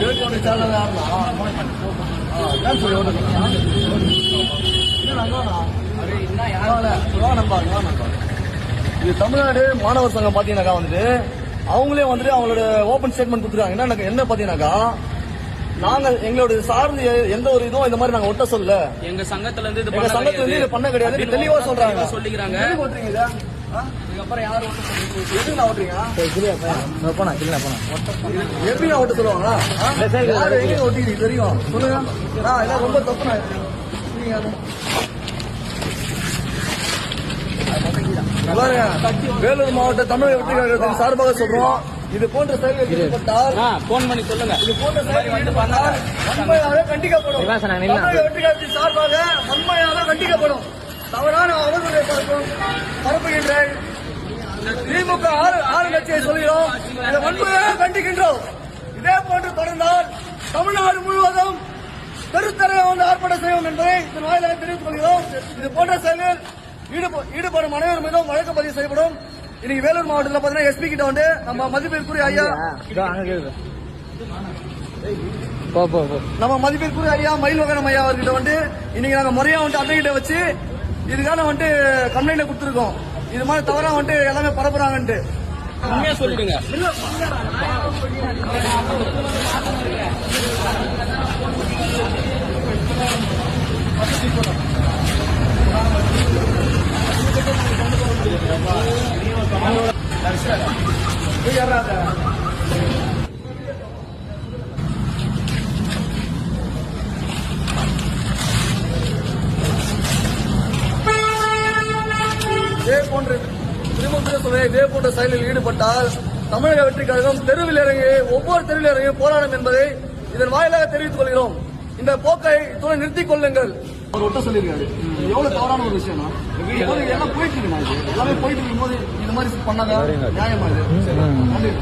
சொல்லி இது தமிழ்நாடு மாணவர் சங்கம் பாத்தீங்கன்னாக்கா வந்துட்டு அவங்களே வந்துட்டு அவங்களோட ஓபன் ஸ்டேட்மெண்ட் கொடுத்துருக்காங்க. என்ன என்ன பாத்தீங்கன்னாக்கா நாங்க எங்களோட சார்ந்து எந்த ஒரு இதுவும் இந்த மாதிரி நாங்க ஒட்ட சொல்லல. எங்க சங்கத்துல இருந்து எங்க சங்கத்துல இருந்து இது பண்ண கிடையாது. தெளிவா சொல்றாங்க. சொல்லிக்கிறாங்க. இதுக்கப்புறம் யார் ஓட்ட சொல்றீங்க? எதுக்கு நான் ஓட்டுறீங்க போனா கிளீனா போனா. எப்படி நான் ஓட்ட சொல்லுவாங்க ஆ? யாரு எங்க ஓட்டிக்கிறீங்க தெரியும். சொல்லுங்க. நான் எல்லாம் ரொம்ப வேலூர் மாவட்ட தமிழக வெற்றி கழகத்தின் சார்பாக சொல்றோம். இது போன்ற செயல்கள் ஈடுபட்டால் போன் பண்ணி சொல்லுங்க. இது போன்ற செயல்கள் ஈடுபட்டால் வன்மையாக கண்டிக்கப்படும். தமிழக சார்பாக வன்மையாக கண்டிக்கப்படும். தவறான அவதூறை பரப்பும் பரப்புகின்ற திமுக ஆளு ஆளுங்கட்சியை சொல்கிறோம். இதை வன்மையாக கண்டிக்கின்றோம். இதே போன்று தொடர்ந்தால் தமிழ்நாடு முழுவதும் தெருத்தரை வந்து ஆர்ப்பாட்டம் செய்வோம் என்பதை இதன் வாயிலாக தெரிவித்துக் கொள்கிறோம். இது போன்ற ஈடுப- ஈடுபடும் அனைவர் மீதும் வழக்கு பதிவு செய்யப்படும். இன்னைக்கு வேலூர் மாவட்டத்தில் பார்த்தீங்கன்னா எஸ்பி கிட்ட வந்து நம்ம மதிப்பிற்குரிய ஐயா நம்ம மதிப்பிற்குரிய ஐயா மயில்வகனம் ஐயா அவர்கிட்ட வந்து இன்னைக்கு நாங்க முறையா வந்துட்டு அத்தை கிட்ட வச்சு இதுக்கான வந்துட்டு கம்ப்ளைண்ட் கொடுத்துருக்கோம். இது மாதிரி தவறா வந்துட்டு எல்லாமே பரப்புறாங்கன்ட்டு. உண்மையா சொல்லிடுங்க. இதே போன்ற திரும்ப சொல்றேன் இதே போன்ற செயலில் ஈடுபட்டால் தமிழக வெற்றி கழகம் தெருவில் இறங்கி ஒவ்வொரு தெருவில் இறங்கி போராடும் என்பதை இதன் வாயிலாக தெரிவித்துக் கொள்கிறோம். இந்த போக்கை இத்துடன் நிறுத்திக் கொள்ளுங்கள். அவர் ஒட்ட சொல்லியிருக்காரு. இது எவ்வளவு தவறான ஒரு விஷயம்னா எல்லாம் போயிட்டு இருக்கு எல்லாமே போயிட்டு இருக்கும் போது இந்த மாதிரி பண்ணாங்க நியாயமா இது? நன்றி.